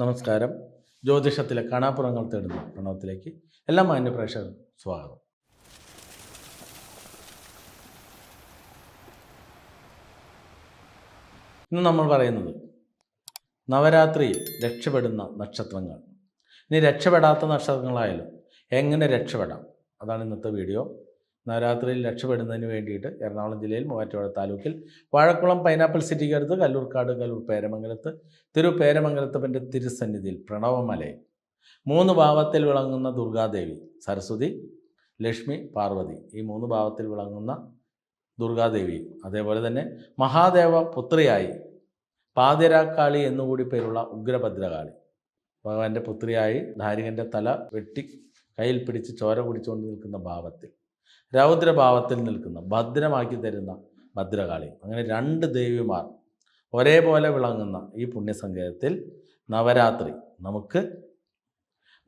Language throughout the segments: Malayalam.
നമസ്കാരം. ജ്യോതിഷത്തിലെ കാണാപ്പുറങ്ങൾ തേടുന്ന പ്രണവത്തിലേക്ക് എല്ലാ മാന്യ പ്രേക്ഷകർക്കും സ്വാഗതം. ഇന്ന് നമ്മൾ പറയുന്നത് നവരാത്രിയിൽ രക്ഷപ്പെടുന്ന നക്ഷത്രങ്ങൾ. ഇനി രക്ഷപ്പെടാത്ത നക്ഷത്രങ്ങളായാലും എങ്ങനെ രക്ഷപ്പെടാം? അതാണ് ഇന്നത്തെ വീഡിയോ. നവരാത്രിയിൽ രക്ഷപ്പെടുന്നതിന് വേണ്ടിയിട്ട് എറണാകുളം ജില്ലയിൽ മൂവാറ്റുപുഴ താലൂക്കിൽ വാഴക്കുളം പൈനാപ്പിൾ സിറ്റിക്ക് അടുത്ത് കല്ലൂർക്കാട് കല്ലൂർ പേരമംഗലത്ത് തിരു പേരമംഗലത്തപ്പന്റെ തിരുസന്നിധിയിൽ പ്രണവമലയിൽ മൂന്ന് ഭാവത്തിൽ വിളങ്ങുന്ന ദുർഗാദേവി സരസ്വതി ലക്ഷ്മി പാർവതി ഈ മൂന്ന് ഭാവത്തിൽ വിളങ്ങുന്ന ദുർഗാദേവി അതേപോലെ തന്നെ മഹാദേവ പുത്രിയായി പാതിരാക്കാളി എന്നുകൂടി പേരുള്ള ഉഗ്രഭദ്രകാളി. ഭഗവാന്റെ പുത്രിയായി ധാരികന്റെ തല വെട്ടി കയ്യിൽ പിടിച്ച് ചോര കുടിച്ചുകൊണ്ട് നിൽക്കുന്ന ഭാവത്തിൽ രൗദ്രഭാവത്തിൽ നിൽക്കുന്ന ഭദ്രമാക്കി തരുന്ന ഭദ്രകാളി. അങ്ങനെ രണ്ട് ദേവിമാർ ഒരേപോലെ വിളങ്ങുന്ന ഈ പുണ്യസങ്കേതത്തിൽ നവരാത്രി നമുക്ക്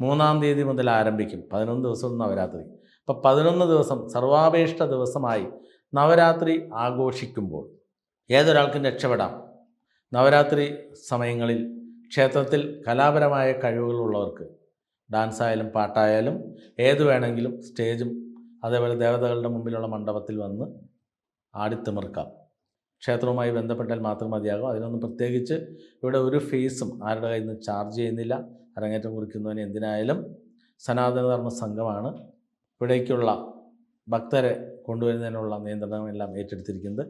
മൂന്നാം തീയതി മുതൽ ആരംഭിക്കും. പതിനൊന്ന് ദിവസം നവരാത്രി. അപ്പം പതിനൊന്ന് ദിവസം സർവാപേക്ഷ ദിവസമായി നവരാത്രി ആഘോഷിക്കുമ്പോൾ ഏതൊരാൾക്കും രക്ഷപ്പെടാം. നവരാത്രി സമയങ്ങളിൽ ക്ഷേത്രത്തിൽ കലാപരമായ കഴിവുകളുള്ളവർക്ക് ഡാൻസായാലും പാട്ടായാലും ഏത് വേണമെങ്കിലും സ്റ്റേജും അതേപോലെ ദേവതകളുടെ മുമ്പിലുള്ള മണ്ഡപത്തിൽ വന്ന് ആടിത്തിമിർക്കാം. ക്ഷേത്രവുമായി ബന്ധപ്പെട്ടാൽ മാത്രം മതിയാകും. അതിനൊന്നും പ്രത്യേകിച്ച് ഇവിടെ ഒരു ഫീസും ആരുടെ കയ്യിൽ നിന്ന് ചാർജ് ചെയ്യുന്നില്ല. അരങ്ങേറ്റം കുറിക്കുന്നതിന് എന്തിനായാലും സനാതനധർമ്മ സംഘമാണ് ഇവിടേക്കുള്ള ഭക്തരെ കൊണ്ടുവരുന്നതിനുള്ള നിയന്ത്രണമെല്ലാം ഏറ്റെടുത്തിരിക്കുന്നത്.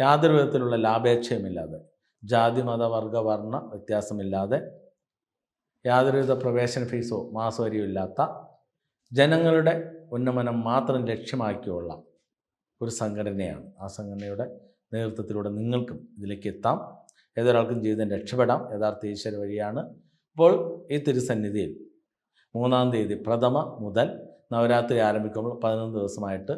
യാതൊരു വിധത്തിലുള്ള ലാഭേച്ഛയുമില്ലാതെ ജാതി മത വർഗ വർണ വ്യത്യാസമില്ലാതെ യാതൊരുവിധ പ്രവേശന ഫീസോ മാസവരിയോ ഇല്ലാത്ത ജനങ്ങളുടെ ഉന്നമനം മാത്രം ലക്ഷ്യമാക്കിയുള്ള ഒരു സംഘടനയാണ്. ആ സംഘടനയുടെ നേതൃത്വത്തിലൂടെ നിങ്ങൾക്കും ഇതിലേക്ക് എത്താം. ഏതൊരാൾക്കും ജീവിതം രക്ഷപ്പെടാം. യഥാർത്ഥ ഈശ്വര വഴിയാണ്. അപ്പോൾ ഈ തിരുസന്നിധിയിൽ മൂന്നാം തീയതി പ്രഥമ മുതൽ നവരാത്രി ആരംഭിക്കുമ്പോൾ പതിനൊന്ന് ദിവസമായിട്ട്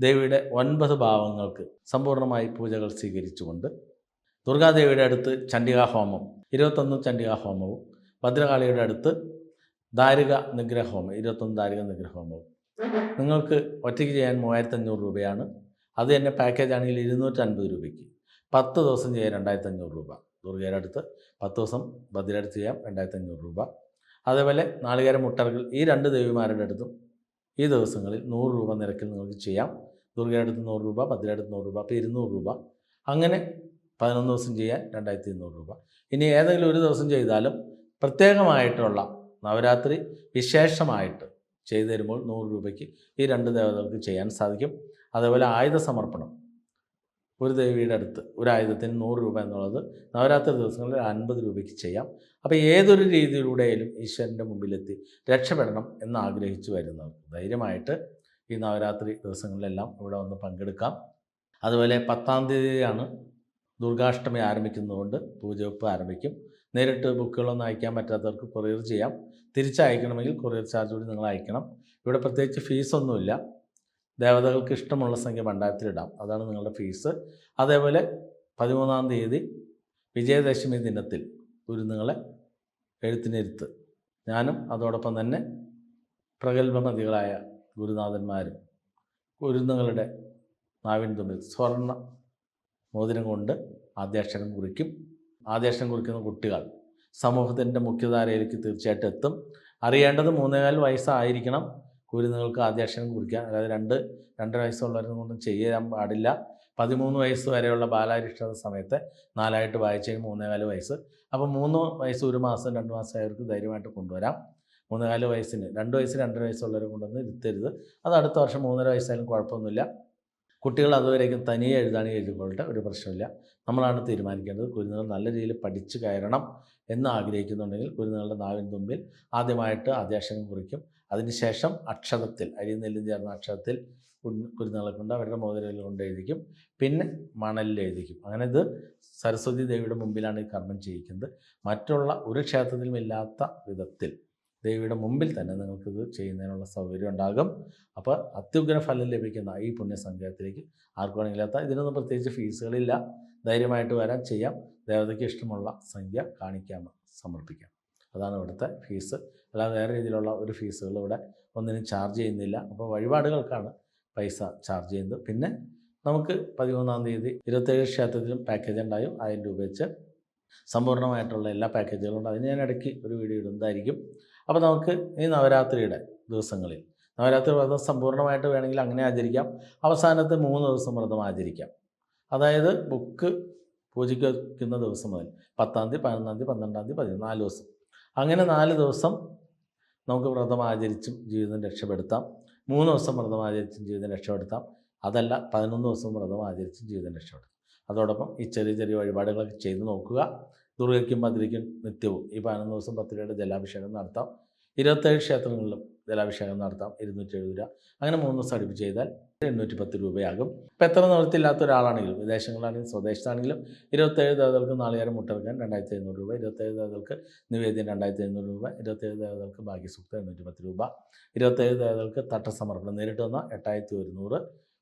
ദേവിയുടെ ഒൻപത് ഭാവങ്ങൾക്ക് സമ്പൂർണമായി പൂജകൾ സ്വീകരിച്ചുകൊണ്ട് ദുർഗാദേവിയുടെ അടുത്ത് ചണ്ഡികാ ഹോമം ഇരുപത്തൊന്ന് ചണ്ഡികാ ഹോമവും ഭദ്രകാളിയുടെ അടുത്ത് ദാരിക നിഗ്രഹോമം ഇരുപത്തൊന്ന് ദാരിക നിഗ്രഹോമവും നിങ്ങൾക്ക് ഒറ്റയ്ക്ക് ചെയ്യാൻ മൂവായിരത്തഞ്ഞൂറ് രൂപയാണ്. അത് തന്നെ പാക്കേജ് ആണെങ്കിൽ ഇരുന്നൂറ്റൻപത് രൂപയ്ക്ക്. പത്ത് ദിവസം ചെയ്യാൻ രണ്ടായിരത്തഞ്ഞൂറ് രൂപ. ദുർഗയുടെ അടുത്ത് പത്ത് ദിവസം ഭദ്രയുടെ അടുത്ത് ചെയ്യാം രണ്ടായിരത്തഞ്ഞൂറ് രൂപ. അതേപോലെ നാളികേര മുട്ടറുകൾ ഈ രണ്ട് ദേവിമാരുടെ അടുത്തും ഈ ദിവസങ്ങളിൽ നൂറ് രൂപ നിരക്കിൽ നിങ്ങൾക്ക് ചെയ്യാം. ദുർഗയുടെ അടുത്ത് നൂറ് രൂപ ബദ്രയുടെ അടുത്ത് നൂറ് രൂപ അപ്പോൾ ഇരുന്നൂറ് രൂപ. അങ്ങനെ പതിനൊന്ന് ദിവസം ചെയ്യാൻ രണ്ടായിരത്തി ഇരുന്നൂറ് രൂപ. ഇനി ഏതെങ്കിലും ഒരു ദിവസം ചെയ്താലും പ്രത്യേകമായിട്ടുള്ള നവരാത്രി വിശേഷമായിട്ട് ചെയ്തു തരുമ്പോൾ നൂറ് രൂപയ്ക്ക് ഈ രണ്ട് ദേവതകൾക്ക് ചെയ്യാൻ സാധിക്കും. അതേപോലെ ആയുധ സമർപ്പണം. ഒരു ദേവിയുടെ അടുത്ത് ഒരു ആയുധത്തിന് നൂറ് രൂപ എന്നുള്ളത് നവരാത്രി ദിവസങ്ങളിൽ അൻപത് രൂപയ്ക്ക് ചെയ്യാം. അപ്പോൾ ഏതൊരു രീതിയിലൂടെയും ഈശ്വരന്റെ മുമ്പിലെത്തി രക്ഷപ്പെടണം എന്ന് ആഗ്രഹിച്ചു വരുന്നവർക്ക് ധൈര്യമായിട്ട് ഈ നവരാത്രി ദിവസങ്ങളിലെല്ലാം ഇവിടെ വന്ന് പങ്കെടുക്കാം. അതുപോലെ പത്താം തീയതിയാണ് ദുർഗാഷ്ടമി ആരംഭിക്കുന്നതുകൊണ്ട് പൂജവെപ്പ് ആരംഭിക്കും. നേരിട്ട് ബുക്കുകളൊന്നും അയക്കാൻ പറ്റാത്തവർക്ക് കൊറിയർ ചെയ്യാം. തിരിച്ചയക്കണമെങ്കിൽ കൊറിയർ ചാർജ് കൂടി നിങ്ങൾ അയക്കണം. ഇവിടെ പ്രത്യേകിച്ച് ഫീസൊന്നുമില്ല. ദേവതകൾക്ക് ഇഷ്ടമുള്ള സംഖ്യ ഭണ്ഡാരത്തിലിടാം അതാണ് നിങ്ങളുടെ ഫീസ്. അതേപോലെ പതിമൂന്നാം തീയതി വിജയദശമി ദിനത്തിൽ ഗുരുന്നുങ്ങളെ എഴുത്തിനിരുത്ത്. ഞാനും അതോടൊപ്പം തന്നെ പ്രഗത്ഭമതികളായ ഗുരുനാഥന്മാരും ഗുരുന്നുകളുടെ നാവിൻ തുമ്പിൽ സ്വർണ മോതിരം കൊണ്ട് ആദ്യാക്ഷരം കുറിക്കും. ആദ്യാക്ഷരം കുറിക്കുന്ന കുട്ടികൾ. സമൂഹത്തിന്റെ മുഖ്യധാരയിലേക്ക് തീർച്ചയായിട്ടും എത്തും. അറിയേണ്ടത് മൂന്നേകാൽ വയസ്സായിരിക്കണം. കുരുന്നുകൾക്ക് ആദ്യാക്ഷരം കുറിക്കാൻ അതായത് രണ്ട് രണ്ട് വയസ്സുള്ളവരും കൊണ്ടും ചെയ്യാൻ പാടില്ല. പതിമൂന്ന് വയസ്സ് വരെയുള്ള ബാലാരിഷ്ടത സമയത്ത് നാലായിട്ട് വായിച്ചതിന് മൂന്നേകാൽ വയസ്സ്. അപ്പോൾ മൂന്ന് വയസ്സ് ഒരു മാസം രണ്ട് മാസം മാസമായവർക്ക് ധൈര്യമായിട്ട് കൊണ്ടുവരാം. മൂന്നേകാൽ വയസ്സിന് രണ്ട് വയസ്സ് രണ്ടര വയസ്സുള്ളവരെ കൊണ്ടുവന്ന് ഇരുത്തരുത്. അത് അടുത്ത വർഷം മൂന്നര വയസ്സായാലും കുഴപ്പമൊന്നുമില്ല. കുട്ടികൾ അതുവരേക്കും തനിയെ എഴുതാണെങ്കിൽ എഴുതിക്കൊള്ളട്ടെ ഒരു പ്രശ്നമില്ല. നമ്മളാണ് തീരുമാനിക്കേണ്ടത്. കുരുന്നുകൾ നല്ല രീതിയിൽ പഠിച്ചു കയറണം എന്ന് ആഗ്രഹിക്കുന്നുണ്ടെങ്കിൽ കുരുന്നുകളുടെ നാവിൻ തുമ്പിൽ ആദ്യമായിട്ട് ആദ്യാക്ഷരം കുറിക്കും. അതിനുശേഷം അക്ഷരത്തിൽ അരി നെല്ലും ചേർന്ന അക്ഷരത്തിൽ കുരുന്നുകളെ കൊണ്ട് അവരുടെ മോതിരയിൽ കൊണ്ട് എഴുതിക്കും. പിന്നെ മണലിൽ എഴുതിക്കും. അങ്ങനെ ഇത് സരസ്വതി ദേവിയുടെ മുമ്പിലാണ് ഈ കർമ്മം ചെയ്യിക്കുന്നത്. മറ്റുള്ള ഒരു ക്ഷേത്രത്തിലും ഇല്ലാത്ത വിധത്തിൽ ദേവിയുടെ മുമ്പിൽ തന്നെ നിങ്ങൾക്കിത് ചെയ്യുന്നതിനുള്ള സൗകര്യം ഉണ്ടാകും. അപ്പോൾ അത്യുഗ്ര ഫലം ലഭിക്കുന്ന ഈ പുണ്യസംഗ്രഹത്തിലേക്ക് ആർക്കും ഇതിനൊന്നും പ്രത്യേകിച്ച് ഫീസുകളില്ല. ധൈര്യമായിട്ട് വരാൻ ചെയ്യാം. ദേവതയ്ക്ക് ഇഷ്ടമുള്ള സംഖ്യ കാണിക്കാം സമർപ്പിക്കാം. അതാണ് ഇവിടുത്തെ ഫീസ്. അല്ലാതെ വേറെ രീതിയിലുള്ള ഒരു ഫീസുകൾ ഇവിടെ ഒന്നിനും ചാർജ് ചെയ്യുന്നില്ല. അപ്പോൾ വഴിപാടുകൾക്കാണ് പൈസ ചാർജ് ചെയ്യുന്നത്. പിന്നെ നമുക്ക് പതിമൂന്നാം തീയതി ഇരുപത്തേഴ് ക്ഷേത്രത്തിലും പാക്കേജ് ഉണ്ടായും. ആയിരം രൂപ വെച്ച് സമ്പൂർണമായിട്ടുള്ള എല്ലാ പാക്കേജുകളും ഉണ്ട്. അതിന് ഞാൻ ഇടയ്ക്ക് ഒരു വീഡിയോ ഇടുന്നതായിരിക്കും. അപ്പോൾ നമുക്ക് ഈ നവരാത്രിയുടെ ദിവസങ്ങളിൽ നവരാത്രി വ്രതം സമ്പൂർണമായിട്ട് വേണമെങ്കിൽ അങ്ങനെ ആചരിക്കാം. അവസാനത്തെ മൂന്ന് ദിവസം വ്രതം ആചരിക്കാം. അതായത് ബുക്ക് പൂജിക്കുന്ന ദിവസം മുതൽ പത്താം തീയതി പതിനൊന്നാം തീയതി പന്ത്രണ്ടാം തീയതി പതിനൊന്ന് നാല് ദിവസം. അങ്ങനെ നാല് ദിവസം നമുക്ക് വ്രതം ആചരിച്ചും ജീവിതം രക്ഷപ്പെടുത്താം. മൂന്ന് ദിവസം വ്രതം ആചരിച്ചും ജീവിതം രക്ഷപ്പെടുത്താം. അതല്ല പതിനൊന്ന് ദിവസം വ്രതം ആചരിച്ചും ജീവിതം രക്ഷപ്പെടുത്താം. അതോടൊപ്പം ഈ ചെറിയ ചെറിയ വഴിപാടുകളൊക്കെ ചെയ്ത് നോക്കുക. ദുർഗയ്ക്കും ഭദ്രയ്ക്കും നിത്യവും ഈ പതിനൊന്ന് ദിവസം പത്ത് ജലാഭിഷേകം നടത്താം. ഇരുപത്തേഴ് ക്ഷേത്രങ്ങളിലും ജലാഭിഷേകം നടത്താം. ഇരുന്നൂറ്റി എഴുപത് രൂപ. അങ്ങനെ മൂന്ന് ദിവസം അടുപ്പിച്ച് ചെയ്താൽ എണ്ണൂറ്റി പത്ത് രൂപയാകും. ഇപ്പം എത്ര നിവൃത്തിയില്ലാത്ത ഒരാളാണെങ്കിലും വിദേശങ്ങളാണെങ്കിലും സ്വദേശത്താണെങ്കിലും ഇരുപത്തേഴ് ദേവതകൾക്ക് നാളികേരം മുട്ടെടുക്കാൻ രണ്ടായിരത്തി എഴുന്നൂറ് രൂപ ഇരുപത്തേഴ് ദേവതകൾക്ക് നിവേദ്യം രണ്ടായിരത്തി എഴുന്നൂറ് രൂപ ഇരുപത്തേഴ് ദേവതകൾക്ക് ഭാഗ്യസുക്തം എണ്ണൂറ്റി പത്ത് രൂപ. ഇരുപത്തേഴ് ദേവതകൾക്ക് തട്ടസമർപ്പണം നേരിട്ട് വന്നാൽ എട്ടായിരത്തി ഒരുന്നൂറ്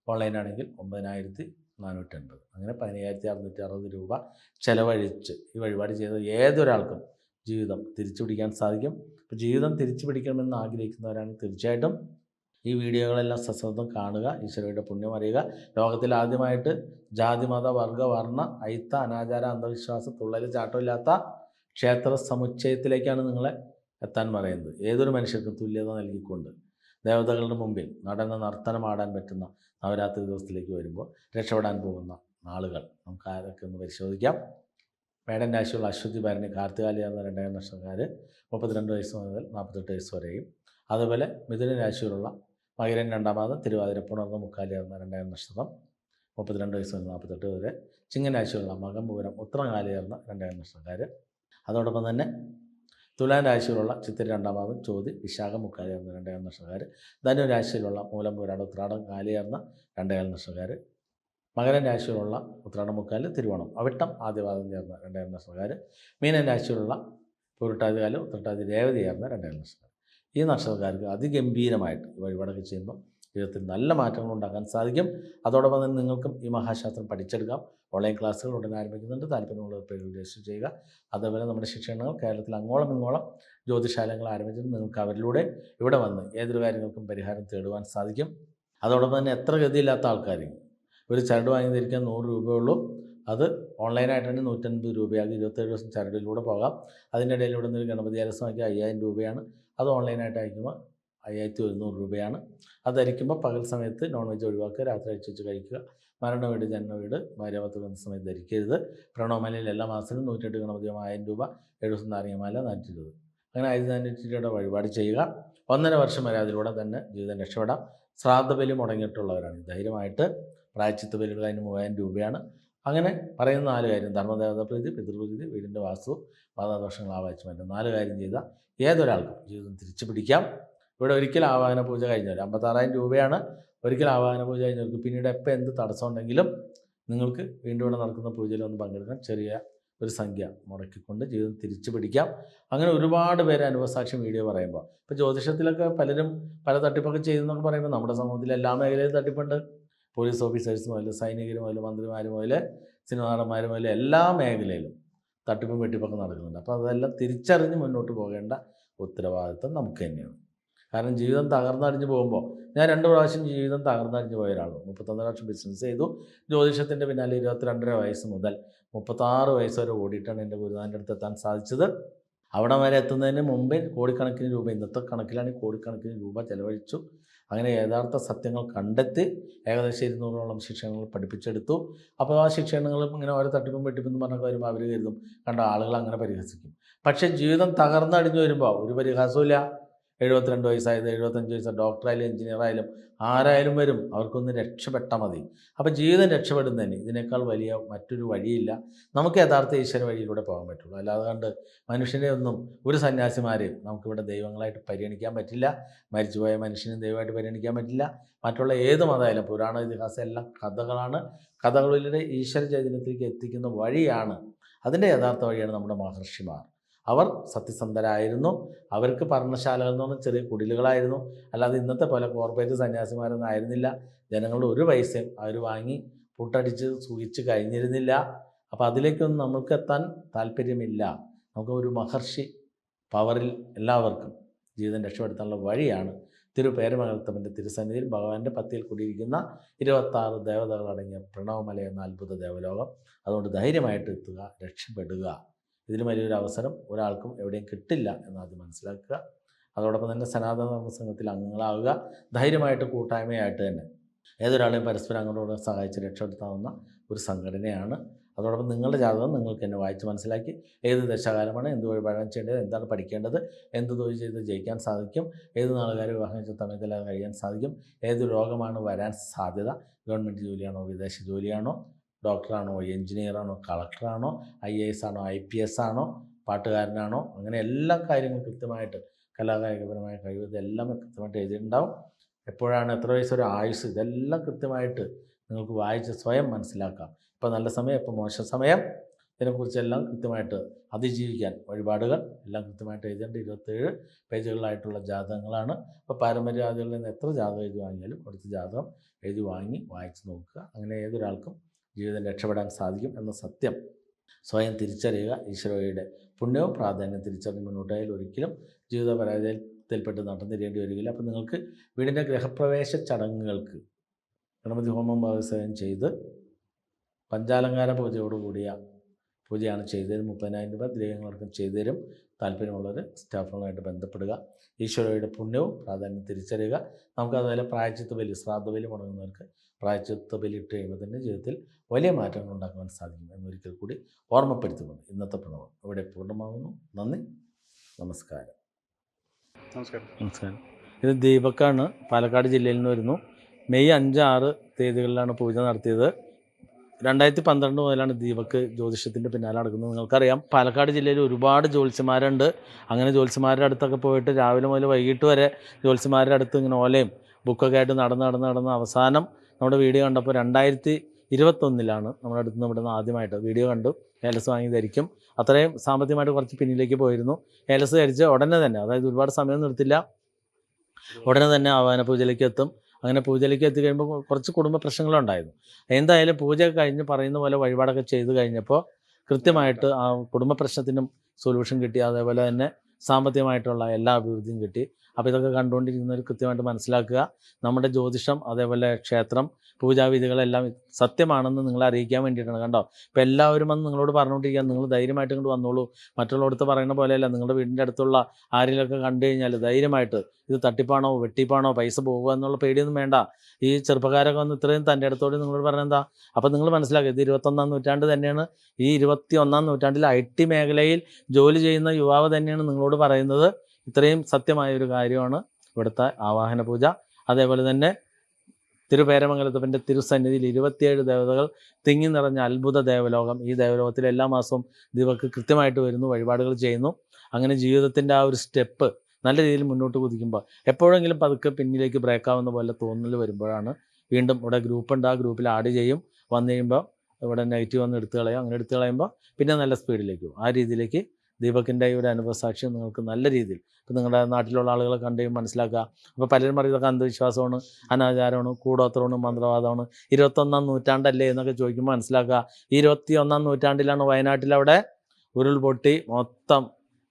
ഓൺലൈനാണെങ്കിൽ ഒമ്പതിനായിരത്തി നാനൂറ്റി എൺപത് അങ്ങനെ പതിനയ്യായിരത്തി അറുന്നൂറ്റി അറുപത് രൂപ ചിലവഴിച്ച് ഈ വഴിപാട് ചെയ്ത ഏതൊരാൾക്കും ജീവിതം തിരിച്ചു പിടിക്കാൻ സാധിക്കും. അപ്പോൾ ജീവിതം തിരിച്ചു പിടിക്കണമെന്ന് ആഗ്രഹിക്കുന്നവരാണ് തീർച്ചയായിട്ടും. ഈ വീഡിയോകളെല്ലാം സശ്രദ്ധം കാണുക ഈശ്വരയുടെ പുണ്യം അറിയുക. ലോകത്തിൽ ആദ്യമായിട്ട് ജാതി മത വർഗ വർണ ഐത്ത അനാചാര അന്ധവിശ്വാസ തുള്ളൽ ചാട്ടമില്ലാത്ത ക്ഷേത്ര സമുച്ചയത്തിലേക്കാണ് നിങ്ങളെ എത്താൻ പറയുന്നത്. ഏതൊരു മനുഷ്യർക്കും തുല്യത നൽകിക്കൊണ്ട് ദേവതകളുടെ മുമ്പിൽ നടന നർത്തനമാടാൻ പറ്റുന്ന നവരാത്രി ദിവസത്തിലേക്ക് വരുമ്പോൾ രക്ഷപ്പെടാൻ പോകുന്ന നാളുകൾ. നമുക്ക് ആരൊക്കെ ഒന്ന് പരിശോധിക്കാം? മേടൻ രാശിയുള്ള അശ്വതി ഭരണി കാർത്തികാലി എന്ന രണ്ടായിരം നക്ഷത്രക്കാർ മുപ്പത്തിരണ്ട് വയസ്സ് മുതൽ നാൽപ്പത്തെട്ട് വയസ്സ് വരെയും. അതുപോലെ മിഥുന രാശിയിലുള്ള മകരൻ രണ്ടാമത് തിരുവാതിര പുണർന്ന മുക്കാലി എന്ന രണ്ടായിരം നക്ഷത്രം മുപ്പത്തിരണ്ട് വയസ്സ് മുതൽ നാൽപ്പത്തെട്ട് വരെ. ചിങ്ങൻ രാശിയുള്ള മകം പൂരം ഉത്തരകാലി എന്ന രണ്ടായിരം നക്ഷത്രക്കാർ അതോടൊപ്പം തന്നെ തുലാൻ രാശിയിലുള്ള ചിത്തിര രണ്ടാമത് ചോതി വിശാഖ മുക്കാലി എന്ന രണ്ടായിരം നക്ഷത്രക്കാർ ധനു രാശിയിലുള്ള മൂലം പൂരാട ഉത്രാടം കാലി രണ്ടായിരം നക്ഷത്രക്കാർ മകരൻ രാശിയിലുള്ള ഉത്രാട മുക്കാൽ തിരുവോണം. അവിട്ടം ആദ്യവാദം ചേർന്ന രണ്ടായിരം നക്ഷത്രക്കാർ മീനൻ രാശിയിലുള്ള പൂരിട്ടാതികാൽ ഉത്രട്ടാതി രേവതി ചേർന്ന രണ്ടായിരം നക്ഷത്രക്കാർ ഈ നക്ഷത്രക്കാർക്ക് അതിഗംഭീരമായിട്ട് വഴിപാടൊക്കെ ചെയ്യുമ്പോൾ ജീവിതത്തിൽ നല്ല മാറ്റങ്ങൾ ഉണ്ടാക്കാൻ സാധിക്കും. അതോടൊപ്പം തന്നെ നിങ്ങൾക്കും ഈ മഹാശാസ്ത്രം പഠിച്ചെടുക്കാം. ഓൺലൈൻ ക്ലാസ്സുകൾ ഉടനെ ആരംഭിക്കുന്നുണ്ട്. താല്പര്യമുള്ള പേര് രജിസ്റ്റർ ചെയ്യുക. അതേപോലെ നമ്മുടെ ശിക്ഷണങ്ങൾ കേരളത്തിൽ അങ്ങോളം ഇങ്ങോളം ജ്യോതിശാലങ്ങൾ ആരംഭിച്ചിട്ട് നിങ്ങൾക്ക് അവരിലൂടെ ഇവിടെ വന്ന് ഏതൊരു കാര്യങ്ങൾക്കും പരിഹാരം തേടുവാൻ സാധിക്കും. അതോടൊപ്പം തന്നെ എത്ര ഗതിയില്ലാത്ത ആൾക്കാർ ഒരു ചരട് വാങ്ങി ധരിക്കാൻ നൂറ് രൂപയുള്ളൂ അത് ഓൺലൈനായിട്ടാണ് നൂറ്റൻപത് രൂപയാകും. ഇരുപത്തേഴ് ദിവസം ചരടിലൂടെ പോകാം. അതിന്റെ ഇടയിലൂടെ നിന്ന് ഒരു ഗണപതി ആലസ്യമാക്കി അയ്യായിരം രൂപയാണ്. അത് ഓൺലൈനായിട്ട് അയക്കുമ്പോൾ അയ്യായിരത്തി ഒരുന്നൂറ് രൂപയാണ്. അത് ധരിക്കുമ്പോൾ പകൽ സമയത്ത് നോൺ വെജ് ഒഴിവാക്കുക രാത്രി അഴിച്ചു കഴിക്കുക. മരണ വീട് ജന്മ വീട് ഭാര്യാപത്ത് വന്ന സമയത്ത് ധരിക്കരുത്. പ്രണവമലയിൽ എല്ലാ മാസത്തിലും നൂറ്റെട്ട് ഗണപതിയും ആയിരം രൂപ ദിവസം നാരങ്ങമാല നാനൂറ്റി ഇരുപത് അങ്ങനെ രൂപയുടെ വഴിപാട് ചെയ്യുക. ഒന്നര വർഷം വരെ അതിലൂടെ തന്നെ ജീവിതം രക്ഷപ്പെടാം. ശ്രാദ്ധ ബലി മുടങ്ങിയിട്ടുള്ളവരാണ്. ധൈര്യമായിട്ട് പ്രായച്ചിത്ത ബലികൾ അതിന് മൂവായിരം രൂപയാണ്. അങ്ങനെ പറയുന്ന നാല് കാര്യം. ധർമ്മദേവത പ്രീതി പിതൃപ്രീതി വീടിന്റെ വാസ്തു പാദാദോഷങ്ങൾ ആവാച്ചു മാറ്റം നാല് കാര്യം ചെയ്ത ഏതൊരാൾക്കും ജീവിതം തിരിച്ചു പിടിക്കാം. ഇവിടെ ഒരിക്കൽ ആവാഹന പൂജ കഴിഞ്ഞവർ അമ്പത്താറായിരം രൂപയാണ്. ഒരിക്കൽ ആവാഹന പൂജ കഴിഞ്ഞവർക്ക് പിന്നീട് എപ്പോൾ എന്ത് തടസ്സമുണ്ടെങ്കിലും നിങ്ങൾക്ക് വീണ്ടും ഇവിടെ നടക്കുന്ന പൂജയിൽ ഒന്ന് പങ്കെടുക്കാം ചെറിയ ഒരു സംഖ്യ മുടക്കിക്കൊണ്ട് ജീവിതം തിരിച്ചു പിടിക്കാം. അങ്ങനെ ഒരുപാട് പേര് അനുഭവസാക്ഷ്യം വീഡിയോ പറയുമ്പോൾ. ഇപ്പോൾ ജ്യോതിഷത്തിലൊക്കെ പലരും പല തട്ടിപ്പൊക്കെ ചെയ്തെന്നൊക്കെ പറയുമ്പോൾ നമ്മുടെ സമൂഹത്തിൽ എല്ലാ മേഖലയിലും തട്ടിപ്പുണ്ട്. പോലീസ് ഓഫീസേഴ്സ് മുതൽ സൈനികർ മുതൽ മന്ത്രിമാർ മുതൽ സിനിമാ നടന്മാർ മുതൽ എല്ലാ മേഖലയിലും തട്ടിപ്പും വെട്ടിപ്പൊക്കെ നടക്കുന്നുണ്ട്. അപ്പോൾ അതെല്ലാം തിരിച്ചറിഞ്ഞ് മുന്നോട്ട് പോകേണ്ട ഉത്തരവാദിത്വം നമുക്ക് തന്നെയാണ്. കാരണം ജീവിതം തകർന്നടിഞ്ഞ് പോകുമ്പോൾ ഞാൻ രണ്ട് പ്രാവശ്യം ജീവിതം തകർന്നടിഞ്ഞ് പോയ ഒരാളാണ്. മുപ്പത്തൊന്നര ലക്ഷം ബിസിനസ് ചെയ്തു. ജ്യോതിഷത്തിന്റെ പിന്നാലെ ഇരുപത്തിരണ്ടര വയസ്സ് മുതൽ മുപ്പത്താറ് വയസ്സ് വരെ ഓടിയിട്ടാണ് എന്റെ ഗുരുനാഥന്റെ അടുത്ത് എത്താൻ സാധിച്ചത്. അവിടെ വരെ എത്തുന്നതിന് മുമ്പേ കോടിക്കണക്കിന് രൂപ ഇന്നത്തെ കണക്കിലാണ് കോടിക്കണക്കിന് രൂപ ചെലവഴിച്ചു. അങ്ങനെ യഥാർത്ഥ സത്യങ്ങൾ കണ്ടെത്തി ഏകദേശം ഇരുന്നൂറോളം ശിക്ഷണങ്ങൾ പഠിപ്പിച്ചെടുത്തു. അപ്പോൾ ആ ശിക്ഷണങ്ങളും ഇങ്ങനെ ഓരോ തട്ടിപ്പും വെട്ടിപ്പും പറഞ്ഞൊക്കെ വരുമ്പോൾ അവർ കരുതും കണ്ട ആളുകൾ അങ്ങനെ പരിഹസിക്കും. പക്ഷേ ജീവിതം തകർന്നടിഞ്ഞു വരുമ്പോൾ ഒരു പരിഹാസമില്ല എഴുപത്തിരണ്ട് വയസ്സായത് എഴുപത്തഞ്ച് വയസ്സായ ഡോക്ടറായാലും എഞ്ചിനീയറായാലും ആരായാലും വരും. അവർക്കൊന്ന് രക്ഷപ്പെട്ടാൽ മതി. അപ്പോൾ ജീവിതം രക്ഷപ്പെടുന്നതിന് ഇതിനേക്കാൾ വലിയ മറ്റൊരു വഴിയില്ല. നമുക്ക് യഥാർത്ഥ ഈശ്വര വഴിയിലൂടെ പോകാൻ പറ്റുള്ളൂ. അല്ലാതെ കണ്ട് മനുഷ്യനെ ഒന്നും ഒരു സന്യാസിമാരെയും നമുക്കിവിടെ ദൈവങ്ങളായിട്ട് പരിഗണിക്കാൻ പറ്റില്ല. മരിച്ചുപോയ മനുഷ്യനെ ദൈവമായിട്ട് പരിഗണിക്കാൻ പറ്റില്ല. മറ്റുള്ള ഏത് മതമായാലും പുരാണ ഇതിഹാസം എല്ലാം കഥകളാണ്. കഥകളിലൂടെ ഈശ്വര ചൈതന്യത്തിലേക്ക് എത്തിക്കുന്ന വഴിയാണ്. അതിന്റെ യഥാർത്ഥ വഴിയാണ് നമ്മുടെ മഹർഷിമാർ. അവർ സത്യസന്ധരായിരുന്നു. അവർക്ക് പർണശാലകൾ എന്ന് പറഞ്ഞാൽ ചെറിയ കുടിലുകളായിരുന്നു. അല്ലാതെ ഇന്നത്തെ പോലെ കോർപ്പറേറ്റ് സന്യാസിമാരൊന്നും ആയിരുന്നില്ല. ജനങ്ങളുടെ ഒരു പൈസയും അവർ വാങ്ങി പുട്ടടിച്ച് സൂക്ഷിച്ച് കഴിഞ്ഞിരുന്നില്ല. അപ്പോൾ അതിലേക്കൊന്നും നമുക്ക് എത്താൻ താല്പര്യമില്ല. നമുക്ക് ഒരു മഹർഷി പവറിൽ എല്ലാവർക്കും ജീവിതം രക്ഷപ്പെടുത്താനുള്ള വഴിയാണ് തിരുപേരമംഗലത്തമ്മന്റെ തിരുസന്നിധിയിൽ ഭഗവാന്റെ പത്തിയിൽ കൂടിയിരിക്കുന്ന ഇരുപത്താറ് ദേവതകളടങ്ങിയ പ്രണവമല എന്ന അത്ഭുത ദേവലോകം. അതുകൊണ്ട് ധൈര്യമായിട്ട് എത്തുക രക്ഷപ്പെടുക. ഇതിലും വലിയൊരു അവസരം ഒരാൾക്കും എവിടെയും കിട്ടില്ല എന്നാദ്യം മനസ്സിലാക്കുക. അതോടൊപ്പം തന്നെ സനാതന ധർമ്മ സംഘത്തിൽ അംഗങ്ങളാവുക ധൈര്യമായിട്ട് കൂട്ടായ്മയായിട്ട് തന്നെ. ഏതൊരാളെയും പരസ്പരം അങ്ങോട്ടും സഹായിച്ച് രക്ഷപ്പെടുത്താവുന്ന ഒരു സംഘടനയാണ്. അതോടൊപ്പം നിങ്ങളുടെ ജാതകം നിങ്ങൾക്ക് തന്നെ വായിച്ച് മനസ്സിലാക്കി ഏത് ദശാകാലമാണ് എന്ത് വഴിപാടാൻ ചെയ്യേണ്ടത് എന്താണ് പഠിക്കേണ്ടത് എന്ത് തൊഴിൽ ചെയ്ത് ജയിക്കാൻ സാധിക്കും ഏത് നാളുകാർ വിവാഹം ചെയ്ത സമയത്തിൽ കഴിയാൻ സാധിക്കും ഏത് രോഗമാണ് വരാൻ സാധ്യത ഗവൺമെന്റ് ജോലിയാണോ വിദേശ ജോലിയാണോ ഡോക്ടറാണോ എഞ്ചിനീയറാണോ കളക്ടറാണോ ഐ എ എസ് ആണോ ഐ പി എസ് ആണോ പാട്ടുകാരനാണോ അങ്ങനെ എല്ലാ കാര്യങ്ങളും കൃത്യമായിട്ട് കലാകായികപരമായ കഴിവ് ഇതെല്ലാം കൃത്യമായിട്ട് എഴുതിയിട്ടുണ്ടാവും. എപ്പോഴാണ് എത്ര വയസ്സൊരു ആയുസ് ഇതെല്ലാം കൃത്യമായിട്ട് നിങ്ങൾക്ക് വായിച്ച് സ്വയം മനസ്സിലാക്കാം. ഇപ്പോൾ നല്ല സമയം ഇപ്പോൾ മോശം സമയം. ഇതിനെക്കുറിച്ചെല്ലാം കൃത്യമായിട്ട് അതിജീവിക്കാൻ വഴിപാടുകൾ എല്ലാം കൃത്യമായിട്ട് എഴുതേണ്ട ഇരുപത്തേഴ് പേജുകളിലായിട്ടുള്ള ജാതകങ്ങളാണ്. അപ്പോൾ പാരമ്പര്യവാദികളിൽ നിന്ന് എത്ര ജാതകം എഴുതി വാങ്ങിയാലും അടുത്ത ജാതകം എഴുതി വാങ്ങി വായിച്ച് നോക്കുക. അങ്ങനെ ഏതൊരാൾക്കും ജീവിതം രക്ഷപ്പെടാൻ സാധിക്കും എന്ന സത്യം സ്വയം തിരിച്ചറിയുക ഈശ്വരയുടെ പുണ്യവും പ്രാധാന്യം തിരിച്ചറിഞ്ഞ് മുന്നോട്ടായാൽ ഒരിക്കലും ജീവിത പരാജയത്തിൽപ്പെട്ട് നടന്നിരേണ്ടി വരികയില്ല. അപ്പോൾ നിങ്ങൾക്ക് വീടിന്റെ ഗ്രഹപ്രവേശ ചടങ്ങുകൾക്ക് ഗണപതി ഹോമം ഭാഗസേവനം ചെയ്ത് പഞ്ചാലങ്കാര പൂജയോടുകൂടിയ പൂജയാണ് ചെയ്തത്. മുപ്പതിനായിരം രൂപ ദ്രവ്യങ്ങളടക്കം ചെയ്തു തരും താല്പര്യമുള്ളവർ സ്റ്റാഫുകളുമായിട്ട് ബന്ധപ്പെടുക. ഈശ്വരയുടെ പുണ്യവും പ്രാധാന്യം തിരിച്ചറിയുക. നമുക്ക് അതുപോലെ പ്രായച്ചിത്വ ബലി ശ്രാദ്ധ ബലി മുടങ്ങുന്നവർക്ക് പ്രായച്ചിത്വ ബലി ഇട്ട് കഴിയുമ്പോൾ തന്നെ ജീവിതത്തിൽ വലിയ മാറ്റങ്ങൾ ഉണ്ടാക്കുവാൻ സാധിക്കും എന്നൊരിക്കൽ കൂടി ഓർമ്മപ്പെടുത്തിക്കൊണ്ട് ഇന്നത്തെ പ്രണവം ഇവിടെ പൂർണമാകുന്നു നന്ദി. നമസ്കാരം. നമസ്കാരം. നമസ്കാരം. ഇത് ദീപക്കാണ്. പാലക്കാട് ജില്ലയിൽ നിന്ന് വരുന്നു. മെയ് അഞ്ച് ആറ് തീയതികളിലാണ് പൂജ നടത്തിയത്. രണ്ടായിരത്തി പന്ത്രണ്ട് മുതലാണ് ദീപക്ക് ജ്യോതിഷത്തിന്റെ പിന്നാലെ നടക്കുന്നത്. നിങ്ങൾക്കറിയാം പാലക്കാട് ജില്ലയിൽ ഒരുപാട് ജ്യോത്സ്യന്മാരുണ്ട്. അങ്ങനെ ജ്യോത്സ്യന്മാരുടെ അടുത്തൊക്കെ പോയിട്ട് രാവിലെ മുതൽ വൈകിട്ട് വരെ ജ്യോത്സ്യന്മാരുടെ അടുത്ത് ഇങ്ങനെ ഓലയും ബുക്കൊക്കെ ആയിട്ട് നടന്ന് നടന്ന് നടന്ന് അവസാനം നമ്മുടെ വീഡിയോ കണ്ടപ്പോൾ രണ്ടായിരത്തി ഇരുപത്തൊന്നിലാണ് നമ്മുടെ അടുത്ത് നിന്ന് ഇവിടെ നിന്ന് ആദ്യമായിട്ട് വീഡിയോ കണ്ടു. ഏലസ് വാങ്ങി ധരിക്കും അത്രയും സാമ്പത്തികമായിട്ട് കുറച്ച് പിന്നിലേക്ക് പോയിരുന്നു. ഏലസ് ധരിച്ച് ഉടനെ തന്നെ അതായത് ഒരുപാട് സമയം നിർത്തില്ല ഉടനെ തന്നെ ആവാന പൂജയിലേക്ക് എത്തും. അങ്ങനെ പൂജയിലേക്ക് എത്തിക്കഴിയുമ്പോൾ കുറച്ച് കുടുംബ പ്രശ്നങ്ങളുണ്ടായിരുന്നു. എന്തായാലും പൂജ കഴിഞ്ഞ് പറയുന്ന പോലെ വഴിപാടൊക്കെ ചെയ്ത് കഴിഞ്ഞപ്പോൾ കൃത്യമായിട്ട് ആ കുടുംബ പ്രശ്നത്തിനും സൊല്യൂഷൻ കിട്ടി. അതേപോലെ തന്നെ സാമ്പത്തികമായിട്ടുള്ള എല്ലാ അഭിവൃദ്ധിയും കിട്ടി. അപ്പോൾ ഇതൊക്കെ കണ്ടുകൊണ്ടിരിക്കുന്നവർ കൃത്യമായിട്ട് മനസ്സിലാക്കുക. നമ്മുടെ ജ്യോതിഷം അതേപോലെ ക്ഷേത്രം പൂജാവിധികളെല്ലാം സത്യമാണെന്ന് നിങ്ങളെ അറിയിക്കാൻ വേണ്ടിയിട്ടാണ് കണ്ടോ? ഇപ്പോൾ എല്ലാവരും വന്ന് നിങ്ങളോട് പറഞ്ഞുകൊണ്ടിരിക്കുക നിങ്ങൾ ധൈര്യമായിട്ട് ഇങ്ങോട്ട് വന്നോളൂ. മറ്റുള്ളവർക്ക് പറയുന്ന പോലെയല്ല. നിങ്ങളുടെ വീടിന്റെ അടുത്തുള്ള ആരെങ്കിലുമൊക്കെ കണ്ടു കഴിഞ്ഞാൽ ധൈര്യമായിട്ട് ഇത് തട്ടിപ്പാണോ വെട്ടിപ്പാണോ പൈസ പോകുക എന്നുള്ള പേടിയൊന്നും വേണ്ട. ഈ ചെറുപ്പക്കാരൊക്കെ വന്ന് ഇത്രയും തന്റെ അടുത്തോട് നിങ്ങളോട് പറഞ്ഞെന്താ അപ്പോൾ നിങ്ങൾ മനസ്സിലാക്കുക ഇത് ഇരുപത്തൊന്നാം നൂറ്റാണ്ട് തന്നെയാണ്. ഈ ഇരുപത്തി ഒന്നാം നൂറ്റാണ്ടിൽ ഐ ടി മേഖലയിൽ ജോലി ചെയ്യുന്ന യുവാവ് തന്നെയാണ് നിങ്ങളോട് പറയുന്നത്. ഇത്രയും സത്യമായ ഒരു കാര്യമാണ് ഇവിടുത്തെ ആവാഹന പൂജ. അതേപോലെ തന്നെ തിരുപേരമംഗലത്തപ്പന്റെ തിരുസന്നിധിയിൽ ഇരുപത്തിയേഴ് ദേവതകൾ തിങ്ങി നിറഞ്ഞ അത്ഭുത ദേവലോകം ഈ ദേവലോകത്തിൽ എല്ലാ മാസവും ദിവക്ക് കൃത്യമായിട്ട് വരുന്നു വഴിപാടുകൾ ചെയ്യുന്നു. അങ്ങനെ ജീവിതത്തിന്റെ ആ ഒരു സ്റ്റെപ്പ് നല്ല രീതിയിൽ മുന്നോട്ട് കുതിക്കുമ്പോൾ എപ്പോഴെങ്കിലും പതുക്കെ പിന്നിലേക്ക് ബ്രേക്ക് ആവുന്ന പോലെ തോന്നൽ വരുമ്പോഴാണ് വീണ്ടും ഇവിടെ ഗ്രൂപ്പുണ്ട് ആ ഗ്രൂപ്പിൽ ആഡ് ചെയ്യും. വന്നു കഴിയുമ്പോൾ ഇവിടെ നെഗറ്റീവ് വന്ന് എടുത്തു കളയും. അങ്ങനെ എടുത്തു കളയുമ്പോൾ പിന്നെ നല്ല സ്പീഡിലേക്ക് പോകും. ആ രീതിയിലേക്ക് ദീപകിന്റെ ഒരു അനുഭവസാക്ഷി നിങ്ങൾക്ക് നല്ല രീതിയിൽ ഇപ്പം നിങ്ങളുടെ നാട്ടിലുള്ള ആളുകളെ കണ്ടെയും മനസ്സിലാക്കുക അപ്പോൾ പലരും പറയും ഇതൊക്കെ അന്ധവിശ്വാസമാണ് അനാചാരമാണ് കൂടോത്രമാണ് മന്ത്രവാദമാണ്. ഇരുപത്തൊന്നാം നൂറ്റാണ്ടല്ലേ എന്നൊക്കെ ചോദിക്കുമ്പോൾ മനസ്സിലാക്കുക ഇരുപത്തി ഒന്നാം നൂറ്റാണ്ടിലാണ് വയനാട്ടിലവിടെ ഉരുൾപൊട്ടി മൊത്തം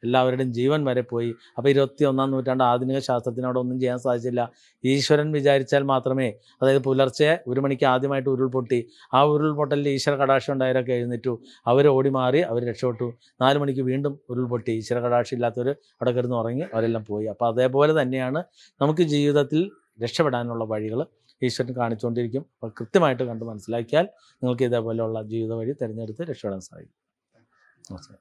എല്ലാവരുടെയും ജീവൻ വരെ പോയി. അപ്പോൾ ഇരുപത്തി ഒന്നാം നൂറ്റാണ്ട് ആധുനിക ശാസ്ത്രത്തിന് അവിടെ ഒന്നും ചെയ്യാൻ സാധിച്ചില്ല. ഈശ്വരൻ വിചാരിച്ചാൽ മാത്രമേ അതായത് പുലർച്ചെ ഒരു മണിക്ക് ആദ്യമായിട്ട് ഉരുൾപൊട്ടി ആ ഉരുൾപൊട്ടലിൽ ഈശ്വര കടാക്ഷം ഉണ്ടായവരൊക്കെ എഴുന്നേറ്റു. അവർ ഓടി മാറി അവർ രക്ഷപ്പെട്ടു. നാല് മണിക്ക് വീണ്ടും ഉരുൾപൊട്ടി ഈശ്വര കടാക്ഷം ഇല്ലാത്തവർ അവിടെ കിടന്ന് ഉറങ്ങി അവരെല്ലാം പോയി. അപ്പോൾ അതേപോലെ തന്നെയാണ് നമുക്ക് ജീവിതത്തിൽ രക്ഷപ്പെടാനുള്ള വഴികൾ ഈശ്വരൻ കാണിച്ചുകൊണ്ടിരിക്കും. അപ്പോൾ കൃത്യമായിട്ട് കണ്ട് മനസ്സിലാക്കിയാൽ നിങ്ങൾക്ക് ഇതേപോലെയുള്ള ജീവിത വഴി തിരഞ്ഞെടുത്ത് രക്ഷപ്പെടാൻ സാധിക്കും. നമസ്കാരം.